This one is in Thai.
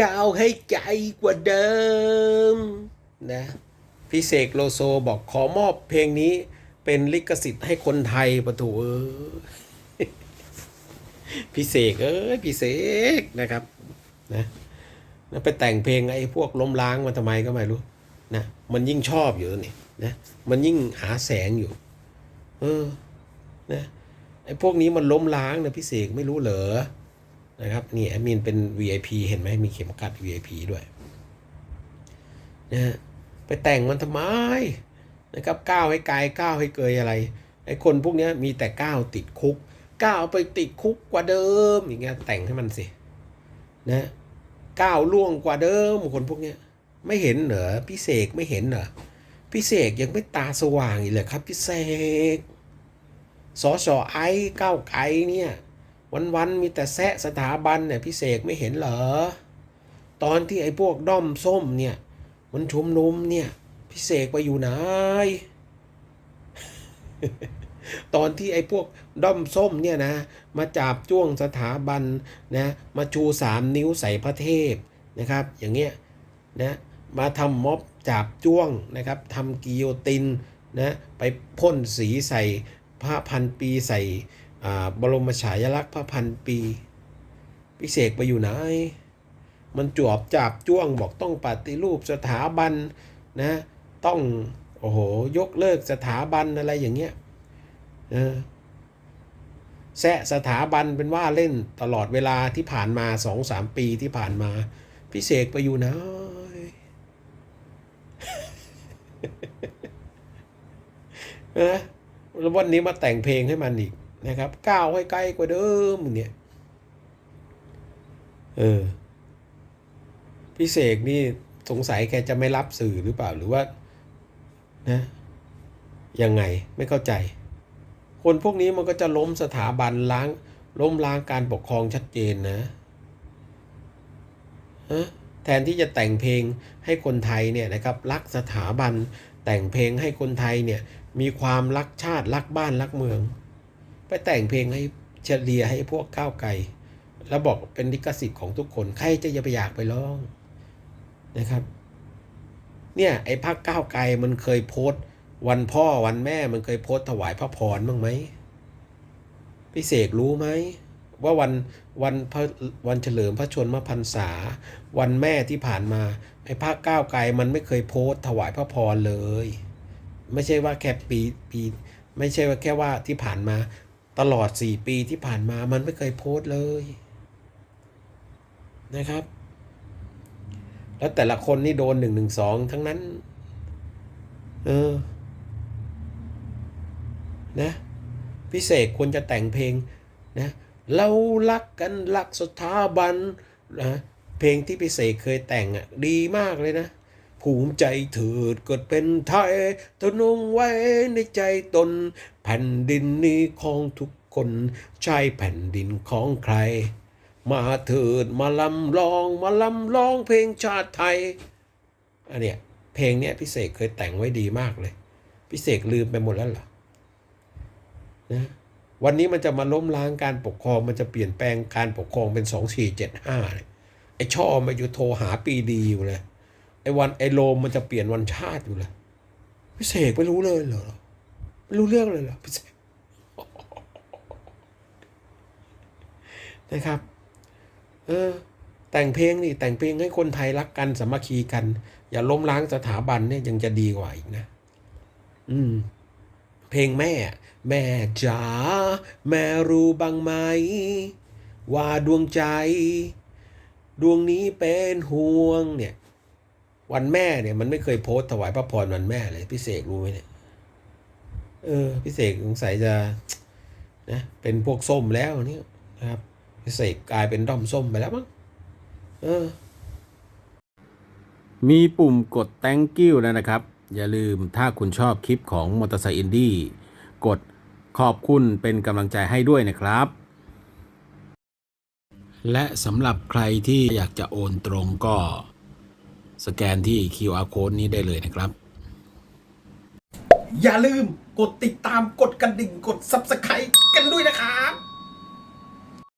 ก้าวให้ไกลกว่าเดิมนะพี่เสกโลโซบอกขอมอบเพลงนี้เป็นลิขสิทธิ์ให้คนไทยประถูเออพี่เสกเอ้ยพี่เสกนะครับนะแล้วไปแต่งเพลงไอ้พวกล้มล้างมันทำไมก็ไม่รู้นะมันยิ่งชอบอยู่นี่นะมันยิ่งหาแสงอยู่ เออนะไอ้พวกนี้มันล้มล้างนะพี่เสกไม่รู้เหรอ นะครับนี่แอดมินเป็น VIP เห็นไหมมีเข็มกัด VIP ด้วยนะฮะไปแต่งมันทำไมนะครับก้าวให้ไกลก้าวให้เกยอะไรไอ้คนพวกนี้มีแต่ก้าวติดคุกก้าวไปติดคุกกว่าเดิมอย่างเงี้ยแต่งให้มันสินะก้าวล่วงกว่าเดิมคนพวกเนี้ยไม่เห็นเหรอพี่เสกไม่เห็นเหรอพี่เสกยังไม่ตาสว่างอีกเลยครับพี่เสกสอสอไอ้ก้าวไกลเนี่ย วันๆมีแต่แซะสถาบันเนี่ยพี่เสกไม่เห็นเหรอ ตอนที่ไอ้พวกด้อมส้มเนี่ย มันชุมนุมเนี่ยพี่เสกไปอยู่ไหน ตอนที่ไอ้พวกด้อมส้มเนี่ยนะ มาจับจ้วงสถาบันนะ มาชูสามนิ้วใส่พระเทพนะครับ อย่างเงี้ยนะมาทำม็อบจับจ้วงนะครับทำกิโยตินนะไปพ่นสีใส่พระพันปีใส่ บรมฉายาลักษณ์พระพันปี พิเศษไปอยู่ไหน มันจวบจับจ้วงบอกต้องปฏิรูปสถาบันนะต้องโอ้โหยกเลิกสถาบันอะไรอย่างเงี้ยแซะสถาบันเป็นว่าเล่นตลอดเวลาที่ผ่านมาสองสามปีที่ผ่านมา พิเศษไปอยู่ไหนนะแล้ววันนี้มาแต่งเพลงให้มันอีก นะครับก้าวให้ไกลกว่าเดิมเนี่ยเออพี่เสกนี่สงสัยแกจะไม่รับสื่อหรือเปล่าหรือว่านะยังไงไม่เข้าใจ คนพวกนี้มันก็จะล้มสถาบันล้างล้มล้างการปกครองชัดเจนนะฮะแทนที่จะแต่งเพลงให้คนไทยเนี่ยนะครับรักสถาบันแต่งเพลงให้คนไทยเนี่ยมีความรักชาติรักบ้านรักเมือง ไปแต่งเพลงให้เฉลี่ยให้พวกก้าวไกลแล้วบอกเป็นลิขสิทธิ์ของทุกคน ใครจะอยาไปอยากไปร้องนะครับ เนี่ยไอ้พักก้าวไกลมันเคยโพสต์ วันพ่อวันแม่มันเคยโพสต์ถวายพระพรบ้างไหมพี่เสกรู้ไหมว่าวันวันพระวันเฉลิมพระชนมพรรษา วันแม่ที่ผ่านมา ไอ้ภาคก้าวไกลมันไม่เคยโพสต์ถวายพระพรเลย ไม่ใช่ว่าแค่ปีปี ไม่ใช่ว่าแค่ว่าที่ผ่านมา ตลอดสี่ปีที่ผ่านมามันไม่เคยโพสต์เลย นะครับ แล้วแต่ละคนนี่โดนหนึ่งหนึ่งสองทั้งนั้น เออ นะพิเศษควรจะแต่งเพลงนะเรารักกันรักสถาบันนะเพลงที่พิเศษเคยแต่งอะดีมากเลยนะ ภูมิใจเถิดเกิดเป็นไทยทนงไว้ในใจตน แผ่นดินนี้ของทุกคนใช่แผ่นดินของใคร มาเถิดมาลำลองมาลำลองเพลงชาติไทยอันเนี้ยเพลงเนี้ยพิเศษเคยแต่งไว้ดีมากเลยพิเศษลืมไปหมดแล้วเหรอนะวันนี้มันจะมาล้มล้างการปกครองมันจะเปลี่ยนแปลงการปกครองเป็นสองสี่เจ็ดห้าไอ้ช่อมาอยู่โทรหาปีดีอยู่เลย วันไอ้โลมมันจะเปลี่ยนวันชาติอยู่เลยพิเศษไม่รู้เลยเหรอไม่รู้เรื่องเลยเหรอพิเศษนะครับ เออ แต่งเพลงนี่แต่งเพลงให้คนไทยรักกันสามัคคีกัน อย่าล้มล้างสถาบันเนี่ยยังจะดีกว่าอีกนะ อืม เพลงแม่ แม่จ๋าแม่รู้บ้างไหม ว่าดวงใจ ดวงนี้เป็นห่วงเนี่ย วันแม่เนี่ยมันไม่เคยโพสต์ถวายพระพรวันแม่เลยพี่เสกรู้ไหมเนี่ยเออพี่เสกสงสัยจะนะเป็นพวกส้มแล้วเนี่ยนะครับพี่เสกกลายเป็นด้อมส้มไปแล้วมั้งเออ มีปุ่มกด thank you แล้วนะครับ อย่าลืมถ้าคุณชอบคลิปของมอเตอร์ไซค์อินดี้กดขอบคุณเป็นกำลังใจให้ด้วยนะครับ และสำหรับใครที่อยากจะโอนตรงก็ สแกนที่ QR code นี้ได้เลยนะครับ อย่าลืมกดติดตามกดกระดิ่งกด Subscribe กันด้วยนะครับ